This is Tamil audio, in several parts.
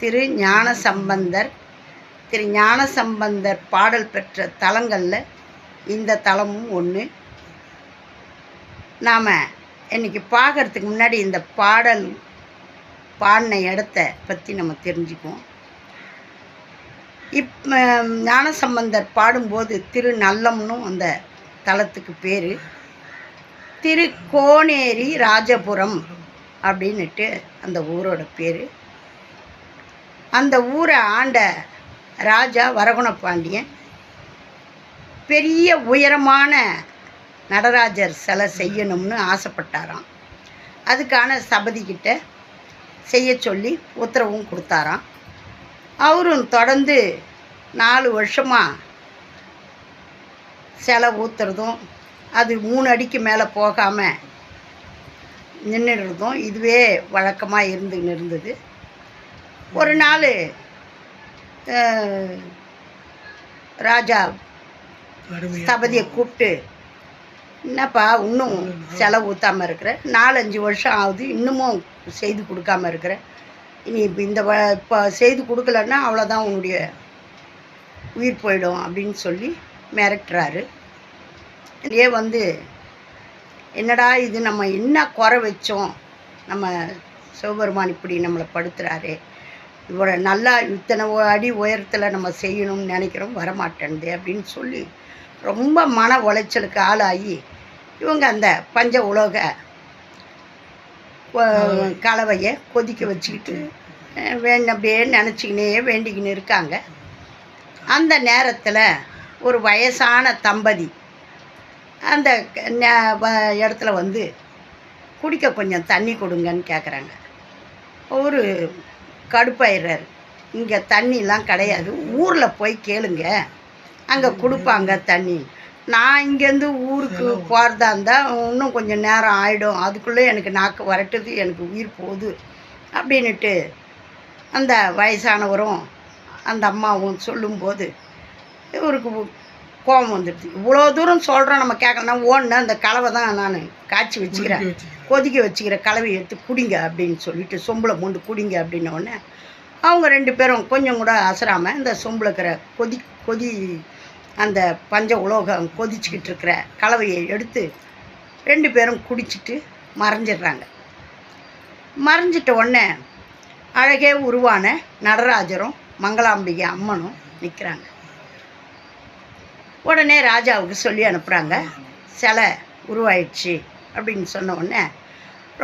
திரு ஞான சம்பந்தர் திரு ஞான சம்பந்தர் பாடல் பெற்ற தலங்களில் இந்த தலமும் ஒன்று நாம் இன்றைக்கி பார்க்கறதுக்கு முன்னாடி இந்த பாடல் பாடின இடத்த பற்றி நம்ம தெரிஞ்சுக்குவோம். இப் ஞானசம்பந்தர் பாடும்போது திரு நல்லம்னும் அந்த தலத்துக்கு பேர். திரு கோனேரி ராஜபுரம் அப்படின்னுட்டு அந்த ஊரோட பேர். அந்த ஊரை ஆண்ட ராஜா வரகுண பாண்டியன் பெரிய உயரமான நடராஜர் சிலை செய்யணும்னு ஆசைப்பட்டாராம். அதுக்கான சபதிக்கிட்ட செய்ய சொல்லி உத்தரவும் கொடுத்தாராம். அவரும் தொடர்ந்து நாலு வருஷமாக சிலை ஊற்றுறதும் அது மூணு அடிக்கு மேலே போகாமல் நின்றுடுறதும் இதுவே வழக்கமாக இருந்துன்னு இருந்தது. ஒரு நாள் ராஜா ஸ்தபதியை கூப்பிட்டு என்னப்பா இன்னும் செலவு ஊற்றாமல் இருக்கிற? நாலஞ்சு வருஷம் ஆகுது இன்னமும் செய்து கொடுக்காம இருக்கிற? இனி இப்போ இந்த இப்போ செய்து கொடுக்கலன்னா அவ்வளோதான் உன்னுடைய உயிர் போயிடும் அப்படின்னு சொல்லி மிரட்டுறாரு. இதே வந்து என்னடா இது நம்ம என்ன குறை வச்சோம்? நம்ம சிவபெருமான் இப்படி நம்மளை படுத்துறாரே. இவ்வளோ நல்லா இத்தனை அடி உயரத்தில் நம்ம செய்யணும்னு நினைக்கிறோம் வரமாட்டேன்து அப்படின்னு சொல்லி ரொம்ப மன உளைச்சலுக்கு ஆளாகி இவங்க அந்த பஞ்ச உலோக கலவையை. கொதிக்க வச்சுக்கிட்டு வேண்ட அப்படியே நினச்சிக்கினே வேண்டிக்கின்னு இருக்காங்க. அந்த நேரத்தில் ஒரு வயசான தம்பதி அந்த இடத்துல வந்து குடிக்க கொஞ்சம் தண்ணி கொடுங்கன்னு கேட்குறாங்க ஒரு கடுப்பாயிடுறாரு இங்கே தண்ணிலாம் கிடையாது. ஊரில் போய் கேளுங்க. அங்கே கொடுப்பாங்க தண்ணி. நான் இங்கேருந்து ஊருக்கு போகிறதா இருந்தால் இன்னும் கொஞ்சம் நேரம் ஆகிடும் அதுக்குள்ளே எனக்கு நாக்கு வரட்டுது எனக்கு உயிர் போகுது அப்படின்னுட்டு அந்த வயசானவரும் அந்த அம்மாவும் சொல்லும்போது இவருக்கு கோபம் வந்துடுது. இவ்வளோ தூரம் சொல்கிறோம் நம்ம கேட்கலாம் ஓடுனா அந்த கலவை தான் நான் காய்ச்சி வச்சுக்கிறேன். கொதிக்க வச்சுக்கிற கலவையை எடுத்து குடிங்க அப்படின்னு சொல்லிட்டு சொம்பில் மூண்டு குடிங்க அப்படின்ன உடனே அவங்க ரெண்டு பேரும் கொஞ்சம் கூட அசராமல் இந்த சொம்பில் இருக்கிற கொதி கொதி அந்த பஞ்ச உலோகம் கொதிச்சுக்கிட்டு இருக்கிற கலவையை எடுத்து ரெண்டு பேரும் குடிச்சிட்டு மறைஞ்சிடுறாங்க. மறைஞ்சிட்ட உடனே அழகே உருவான நடராஜரும் மங்களாம்பிகை அம்மனும் நிற்கிறாங்க உடனே ராஜாவுக்கு சொல்லி அனுப்புகிறாங்க சிலை உருவாயிடுச்சு அப்படின்னு சொன்ன உடனே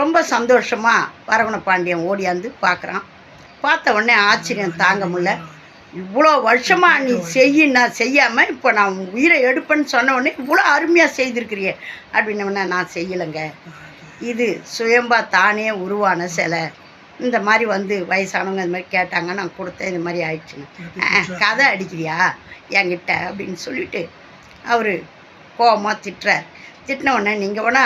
ரொம்ப சந்தோஷமாக வரகுண பாண்டியன் ஓடியாந்து பார்க்குறான். பார்த்த உடனே ஆச்சரியம் தாங்க முடியல. இவ்வளோ வருஷமாக நீ செய்ய நான் செய்யாமல் இப்போ நான் உயிரை எடுப்பேன்னு சொன்ன உடனே இவ்வளோ அருமையாக செய்திருக்கிறியே அப்படின்ன உடனே நான் செய்யலைங்க. இது சுயம்பா தானே உருவான சிலை. இந்த மாதிரி வந்து வயசானவங்க இந்த மாதிரி கேட்டாங்க நான் கொடுத்தேன் இந்த மாதிரி ஆயிடுச்சுன்னு. "ஆ, கதை அடிக்கிறியா? என்கிட்ட அப்படின்னு சொல்லிட்டு அவர் கோவமாக திட்டுறார். திட்டின உடனே நீங்கள் வேணா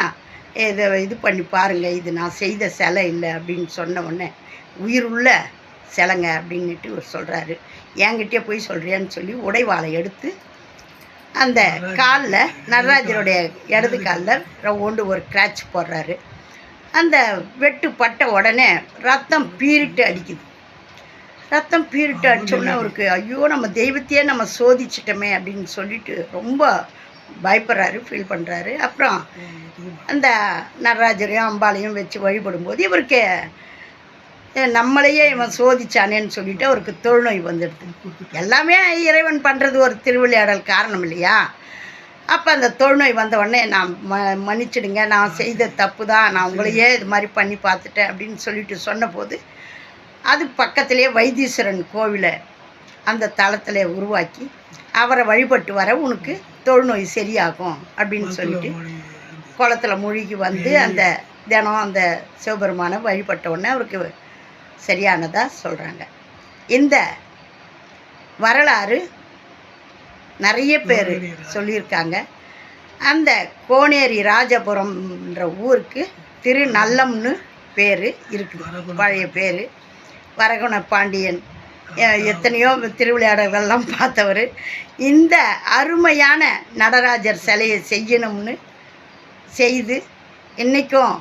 இதை இது பண்ணி பாருங்கள் இது நான் செய்த சிலை இல்லை அப்படின்னு சொன்ன உடனே உயிருள்ள சிலைங்க அப்படின்னுட்டு இவர் சொல்கிறாரு என்கிட்டயே போய் சொல்கிறியான்னு சொல்லி உடைவாளை எடுத்து அந்த காலில் நடராஜருடைய இடது காலில் ரவுண்டு ஒரு கிராச் போடுறாரு. அந்த வெட்டு பட்ட உடனே ரத்தம் பீறிட்டு அடிக்குது. ரத்தம் பீறிட்டு அடிச்சோடனே அவருக்கு ஐயோ நம்ம தெய்வத்தையே நம்ம சோதிச்சிட்டோமே அப்படின்னு சொல்லிட்டு ரொம்ப பயப்படுறாரு ஃபீல் பண்ணுறாரு அப்புறம் அந்த நடராஜரையும் அம்பாளையும் வச்சு வழிபடும்போது இவருக்கு நம்மளையே இவன் சோதிச்சானேன்னு சொல்லிட்டு அவருக்கு தொழுநோய் வந்துடுது. எல்லாமே இறைவன் பண்ணுறது ஒரு திருவிளையாடல் காரணம் இல்லையா? அப்போ அந்த தொழுநோய் வந்த உடனே நான் ம மன்னிச்சிடுங்க நான் செய்த தப்பு தான் நான் உங்களையே இது மாதிரி பண்ணி பார்த்துட்டேன் அப்படின்னு சொல்லிட்டு சொன்னபோது அது பக்கத்திலே வைத்தீஸ்வரன் கோவிலை அந்த தளத்தில் உருவாக்கி அவரை வழிபட்டு வர உனக்கு தொழுநோய் சரியாகும் அப்படின்னு சொல்லிட்டு குளத்துல மூழ்கி வந்து அந்த தினம் அந்த சிவபெருமானை வழிபட்ட உடனே அவருக்கு சரியானதாக சொல்கிறாங்க இந்த வரலாறு நிறைய பேர் சொல்லியிருக்காங்க. அந்த கோனேரி ராஜபுரம்ன்ற ஊருக்கு திருநல்லம்னு பேர் இருக்குது பழைய பேர். வரகுண பாண்டியன். எத்தனையோ திருவிளையாடல்கள்லாம் பார்த்தவர். இந்த அருமையான நடராஜர் சிலையை செய்யணும்னு செய்து இன்றைக்கும்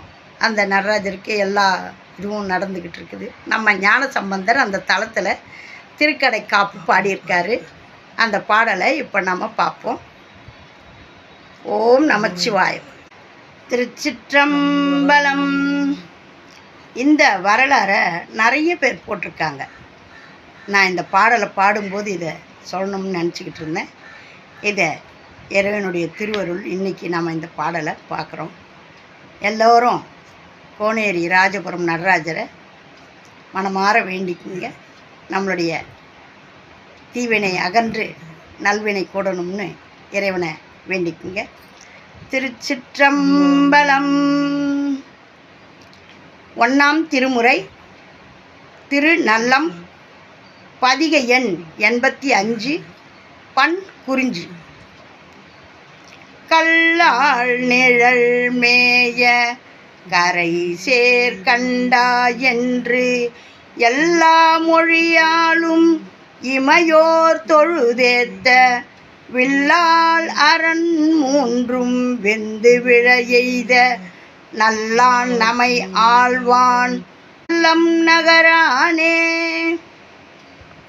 அந்த நடராஜருக்கு எல்லா இதுவும் நடந்துக்கிட்டு இருக்குது. நம்ம ஞான சம்பந்தர் அந்த தளத்தில் திருக்கடை காப்பு பாடியிருக்காரு. அந்த பாடலை இப்போ நம்ம பார்ப்போம். ஓம் நமச்சிவாயம் திருச்சிற்றம்பலம். இந்த வரலாறை நிறைய பேர் போட்டிருக்காங்க. நான் இந்த பாடலை பாடும்போது இதை சொல்லணும்னு நினச்சிக்கிட்டு இருந்தேன். இதை இறைவனுடைய திருவருள் இன்றைக்கி நாம் இந்த பாடலை பார்க்குறோம். எல்லோரும் கோனேரி ராஜபுரம் நடராஜரை மனமாற வேண்டிக்குங்க. நம்மளுடைய தீவினை அகன்று நல்வினை கூடணும்னு இறைவனை வேண்டிக்குங்க. திருச்சிற்றம்பலம். ஒன்றாம் திருமுறை திருநல்லம் பதிகை எண் எண்பத்தி அஞ்சு பண் குறிஞ்சி. கல்லாள் நிழல் மேய கரை சேர்கண்டா என்று எல்லா மொழியாலும் இமையோர் தொழுதேத்த வில்லால் அரண் மூன்றும் வெந்து விழ எய்த நல்லான் நமை ஆழ்வான் நல்லம் நகரானே.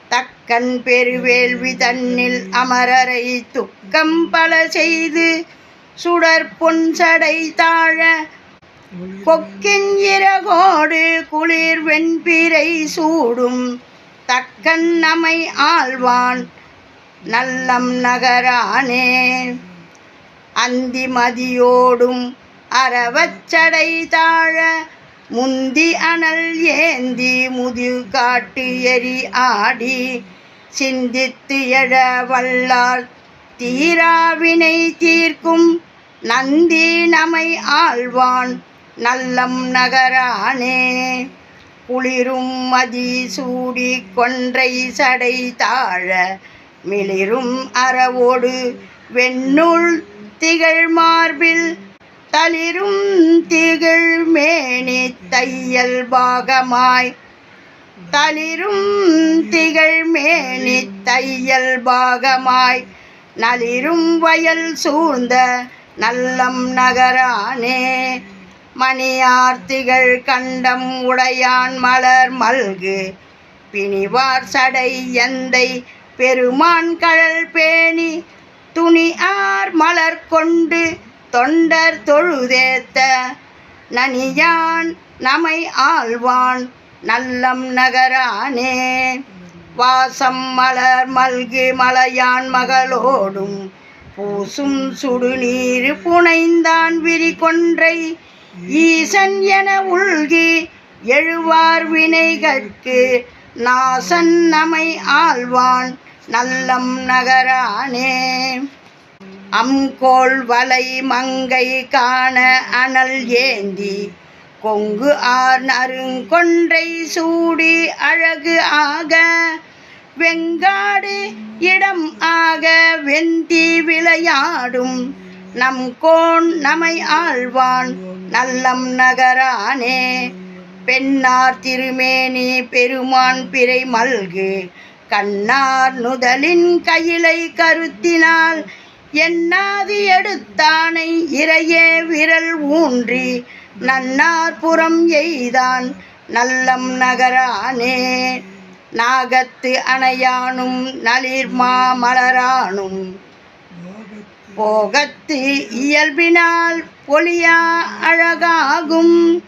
தக்கன் பெருவேள்வி தன்னில் அமரரை துக்கம் பல செய்து சுடர் பொன் சடை தாழ கொக்கின் இறகோடு குளிர் வெண்பிரை சூடும் தக்கண்ணமை ஆழ்வான் நல்லம் நகரானே. அந்தி மதியோடும் அறவச்சடை தாழ முந்தி அனல் ஏந்தி முது காட்டு எரி ஆடி சிந்தித்து எழ வல்லார் தீராவினை தீர்க்கும் நந்தி நமை ஆழ்வான் நல்லம் நகரானே. குளிரும் மதி சூடி கொன்றை சடை தாழ மிளிரும் அறவோடு வெண்ணுள் திகழ் மார்பில் தளிரும் திகழ் மேனி தையல் பாகமாய் தளிரும் திகழ் மேனி தையல் பாகமாய் நளிரும் வயல் சூழ்ந்த நல்லம் நகரானே மணியார்த்திகள் கண்டம் உடையான் மலர் மல்கு. பிணிவார் சடை எந்தை பெருமான் கழல் பேணி. துணி ஆர் மலர் கொண்டு தொண்டர் தொழுதேத்த. நனியான் நமை ஆழ்வான் நல்லம் நகரானே. வாசம் மலர் மல்கு மலையான் மகளோடும் பூசும் சுடுநீர் புனைந்தான் விரி கொன்றை. ஈசன் என உள்கி எழுவார் வினைகற்கு நாசன் நமை ஆழ்வான் நல்லம் நகரானே. அம்கோள் வலை மங்கை காண அனல் ஏந்தி கொங்கு ஆர் நருங்கொன்றை சூடி அழகு ஆக வெங்காடு இடம் ஆக வெந்தி விளையாடும் நம் கோண் நமை ஆழ்வான் நல்லம் நகரானே. பெண்ணார் திருமேனி பெருமான் பிறை மல்கு. கண்ணார் நுதலின் கையிலை கருத்தினால் எண்ணாது எடுத்தானை இறையே விரல் ஊன்றி நன்னார் புறம் எய்தான் நல்லம் நகரானே. நாகத்து அணையானும் நளிர்மா மலரானும் போகத்து இயல்பினால் பொலியா அழகாகும்.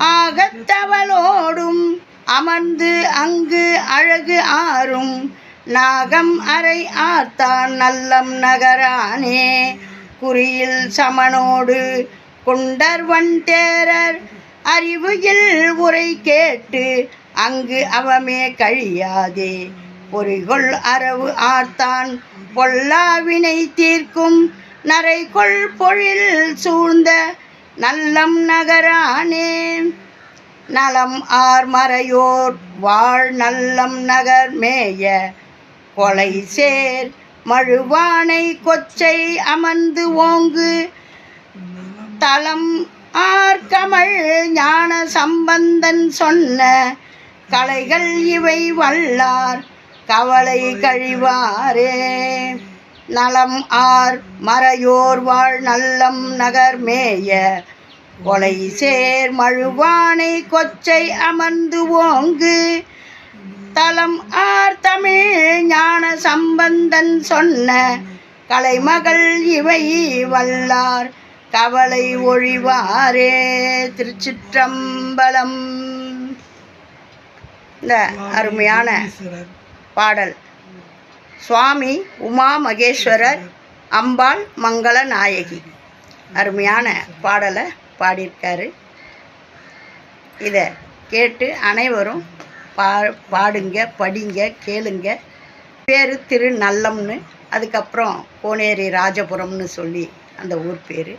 ஆகத்தவளோடும் அமர்ந்து அங்கு அழகு ஆறும். நாகம் அறை ஆர்த்தான் நல்லம் நகரானே. குறியில் சமனோடு குண்டர்வன் தேரர் அறிவுகில் உரை கேட்டு அங்கு அவமே கழியாதே. பொறிகொள் அரவு ஆர்த்தான். பொல்லாவினை தீர்க்கும் நரைகொள் பொழில் சூழ்ந்த நல்லம் நகரானே. நலம் ஆர் மறையோர் வாழ் நல்லம் நகர் மேய. கொலை சேர் மழுவானை கொச்சை அமர்ந்து ஓங்கு. தலம் ஆர்கமள் ஞான சம்பந்தன் சொன்ன கலைகள் இவை வல்லார். கவலை கழிவாரே. நலம் ஆர் மறையோர் வாழ் நல்லம் நகர் மேய. கொலை சேர் மழுவானை கொச்சை அமர்ந்து ஓங்கு. தலம் ஆர் தமிழ் ஞான சம்பந்தன் சொன்ன கலைமகள் இவை வல்லார். கவலை ஒழிவாரே திருச்சிற்றம்பலம். இந்த அருமையான பாடல். சுவாமி உமா மகேஸ்வரர் அம்பாள் மங்கள நாயகி அருமையான பாடலை பாடியிருக்காரு. இதை கேட்டு அனைவரும் பா பாடுங்க படிங்க கேளுங்க. பேர் திரு நல்லம்னு அதுக்கப்புறம் கோனேரி ராஜபுரம்னு சொல்லி அந்த ஊர் பேர்.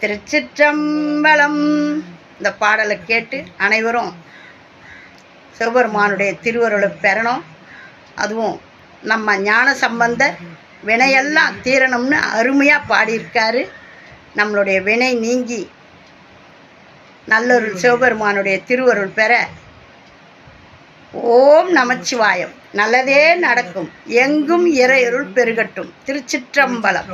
திருச்சிற்றம்பலம். இந்த பாடலை கேட்டு அனைவரும் சிவபெருமானுடைய திருவருளை பெறணும். அதுவும் நம்ம ஞான சம்பந்த வினையெல்லாம் தீரணும்னு அருமையாக பாடியிருக்காரு. நம்மளுடைய வினை நீங்கி நல்லொரு சிவபெருமானுடைய திருவருள் பெற ஓம் நமச்சிவாயம். நல்லதே நடக்கும். எங்கும் இறையருள் பெருகட்டும். திருச்சிற்றம்பலம்.